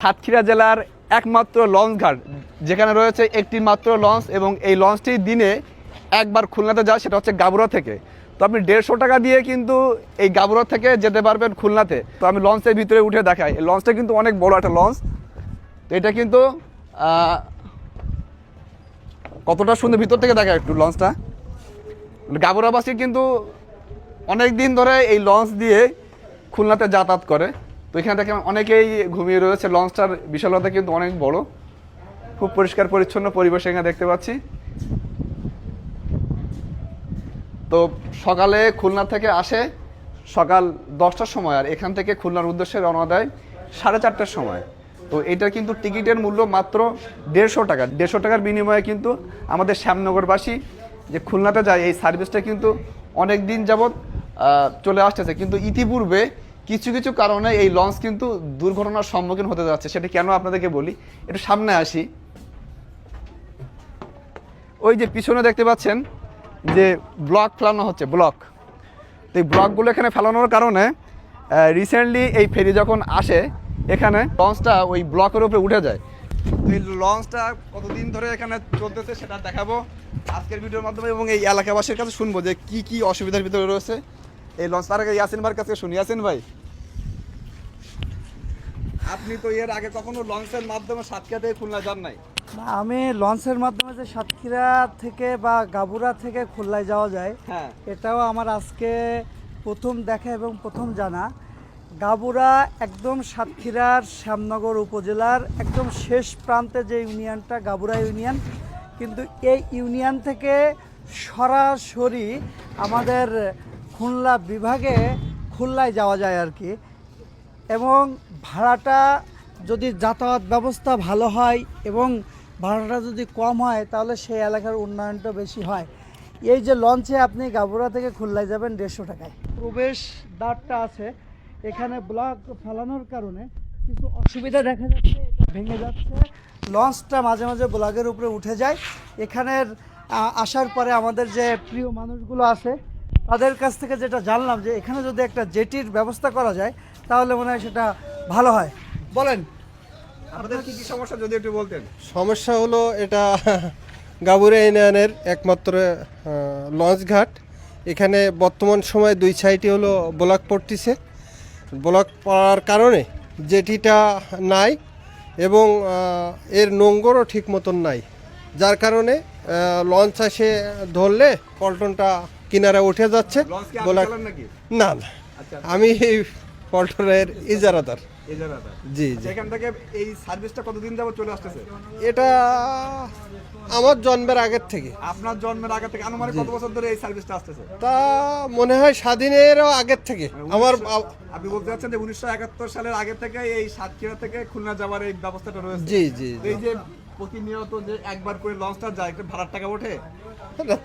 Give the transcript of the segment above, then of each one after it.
সাতক্ষীরা জেলার একমাত্র লঞ্চ ঘাট, যেখানে রয়েছে একটি মাত্র লঞ্চ এবং এই লঞ্চটি দিনে একবার খুলনাতে যায়, সেটা হচ্ছে গাবুরা থেকে। তো আপনি দেড়শো টাকা দিয়ে কিন্তু এই গাবুরা থেকে যেতে পারবেন খুলনাতে। তো আমি লঞ্চের ভিতরে উঠে দেখাই। এই লঞ্চটা কিন্তু অনেক বড় একটা লঞ্চ। তো এটা কিন্তু কতটা সুন্দর ভিতর থেকে দেখা একটু লঞ্চটা। গাবুরাবাসী কিন্তু অনেক দিন ধরে এই লঞ্চ দিয়ে খুলনাতে যাতায়াত করে। তো এখানে থেকে অনেকেই ঘুমিয়ে রয়েছে। লঞ্চটার বিশালতা কিন্তু অনেক বড়। খুব পরিষ্কার, পরিচ্ছন্ন পরিবেশ এখানে দেখতে পাচ্ছি। তো সকালে খুলনা থেকে আসে সকাল দশটার সময় আর এখান থেকে খুলনার উদ্দেশ্যে রওনা দেয় সাড়ে চারটার সময়। তো এটা কিন্তু টিকিটের মূল্য মাত্র দেড়শো টাকা। দেড়শো টাকার বিনিময়ে কিন্তু আমাদের শ্যামনগরবাসী যে খুলনাতে যায়, এই সার্ভিসটা কিন্তু অনেক দিন যাবৎ চলে আসতেছে। কিন্তু ইতিপূর্বে কিছু কিছু কারণে এই লঞ্চ কিন্তু দুর্ঘটনার সম্মুখীন হতে যাচ্ছে, সেটা কেন আপনাদেরকে বলি? একটু সামনে আসি। ওই যে পিছনে দেখতে পাচ্ছেন যে ব্লক ফেলানো হচ্ছে, ব্লক। তো এই ব্লকগুলো এখানে ফেলানোর কারণে রিসেন্টলি এই ফেরি যখন আসে, এখানে লঞ্চটা ওই ব্লকের উপরে উঠে যায়। তো এই লঞ্চটা কতদিন ধরে এখানে চলতেছে সেটা দেখাবো আজকের ভিডিওর মাধ্যমে এবং এই এলাকাবাসীর কাছে শুনব যে কি কি অসুবিধার ভিতরে রয়েছে। এই লঞ্চ তার আগে ইয়াসিন ভাইয়ের কাছে শুনি। ইয়াসিন ভাই আপনি তো এর আগে কখনো লঞ্চের মাধ্যমে সাতক্ষীরা থেকে খুলনা যান নাই? না, আমি লঞ্চের মাধ্যমে যে সাতক্ষীরা থেকে বা গাবুরা থেকে খুলনায় যাওয়া যায় হ্যাঁ। এটাও আমার আজকে প্রথম দেখা এবং প্রথম জানা। গাবুরা একদম সাতক্ষীরার শ্যামনগর উপজেলার একদম শেষ প্রান্তে যে ইউনিয়নটা গাবুরা ইউনিয়ন। কিন্তু এই ইউনিয়ন থেকে সরাসরি আমাদের খুলনা বিভাগে খুলনায় যাওয়া যায় আর কি। এবং ভাড়াটা যদি যাতায়াত ব্যবস্থা ভালো হয় এবং ভাড়াটা যদি কম হয়, তাহলে সেই এলাকার উন্নয়নটা বেশি হয়। এই যে লঞ্চে আপনি গাবুরা থেকে খুলনায় যাবেন দেড়শো টাকায়। প্রবেশ দ্বারটা আছে। এখানে ব্লক ফেলানোর কারণে কিছু অসুবিধা দেখা যাচ্ছে ভেঙে যাচ্ছে। লঞ্চটা মাঝে মাঝে ব্লকের উপরে উঠে যায়। এখানের আসার পরে আমাদের যে প্রিয় মানুষগুলো আছে, তাদের কাছ থেকে যেটা জানলাম যে এখানে যদি একটা জেটির ব্যবস্থা করা যায় তাহলে মনে হয় সেটা ভালো হয়। বলেন। আপনাদের কি কি সমস্যা যদি একটু বলতেন? সমস্যা হলো এটা গাবুরা ইউনিয়নের একমাত্র লঞ্চ ঘাট। এখানে বর্তমান সময়ে দুই সাইডে হলো ব্লক পড়তেছে। ব্লক পড়ার কারণে জেটিটা নাই এবং এর নোঙ্গরও ঠিক মতন নাই। যার কারণে লঞ্চ আসে ধরলে পল্টনটা কিনারে উঠে যাচ্ছে। ব্লক না না। আচ্ছা। আমি এই পল্টনের ইজারাদার। জি জি। সেখান থেকে এই সার্ভিসটা কতদিন যাবত চলে আসতেছে? এটা আমার জন্মের আগের থেকে। আপনার জন্মের আগে থেকে। আনুমানিক কত বছর ধরে এই সার্ভিসটা আসতেছে? তা মনে হয় স্বাধীনেরও আগের থেকে। আমার 1900 আপনি বলতে চাচ্ছেন যে উনিশশো একাত্তর সালের আগে থেকে এই সাতক্ষীরা থেকে খুলনা যাওয়ার এই ব্যবস্থাটা রয়েছে। জি জি এই যে প্রতিনিয়ত যে একবার করে লঞ্চটা যায় একটু ভাড়ার টাকা ওঠে।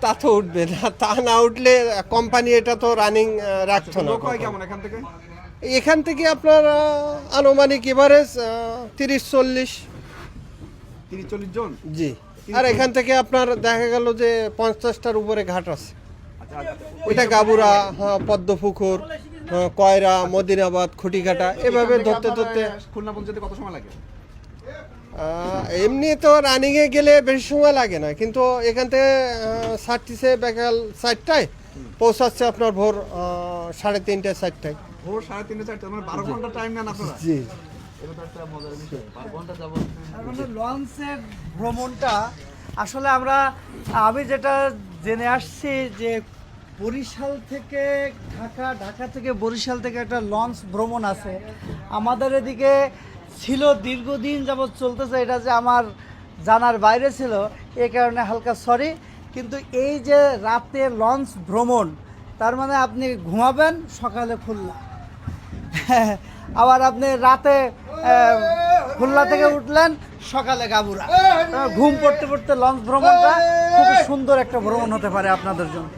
তা তো উঠবে না। তা না উঠলে কোম্পানি এটা তো রানিং রাখতো না কেমন এখান থেকে? এখান থেকে আপনার আনুমানিক এভারেজ তিরিশ চল্লিশ। তিরিশ চল্লিশ জন? জি। আর এখান থেকে আপনার দেখা গেল যে পঞ্চাশটার উপরে ঘাট আছে। আচ্ছা আচ্ছা। ওইটা গাবুরা হ্যাঁ, পদ্মপুকুর হ্যাঁ, কয়রা মদিনাবাদ খুঁটিঘাটা এভাবে ধরতে ধরতে খুলনা পৌঁছাতে কত সময় লাগে? এমনি তো রানিংয়ে গেলে বেশি সময় লাগে না কিন্তু এখান থেকে সাতটিসে বিকাল চারটায় পৌঁছাচ্ছে আপনার ভোর সাড়ে তিনটায় চারটায় ভোর সাড়ে তিনটে চারটে মানে বারো ঘণ্টা টাইম নেন আপনারা? জি। মানে লঞ্চের ভ্রমণটা আসলে আমরা আমি যেটা জেনে আসছি যে বরিশাল থেকে ঢাকা ঢাকা থেকে বরিশাল থেকে একটা লঞ্চ ভ্রমণ আছে। আমাদের এদিকে ছিল দীর্ঘদিন যাবৎ চলতেছে এটা যে আমার জানার বাইরে ছিল এ কারণে হালকা সরি কিন্তু এই যে রাতে লঞ্চ ভ্রমণ তার মানে আপনি ঘুমাবেন, সকালে খুলনা। আবার আপনি রাতে খুলনা থেকে উঠলেন, সকালে গাবুরা। ঘুম পড়তে পড়তে লঞ্চ ভ্রমণটা খুব সুন্দর একটা ভ্রমণ হতে পারে আপনাদের জন্য।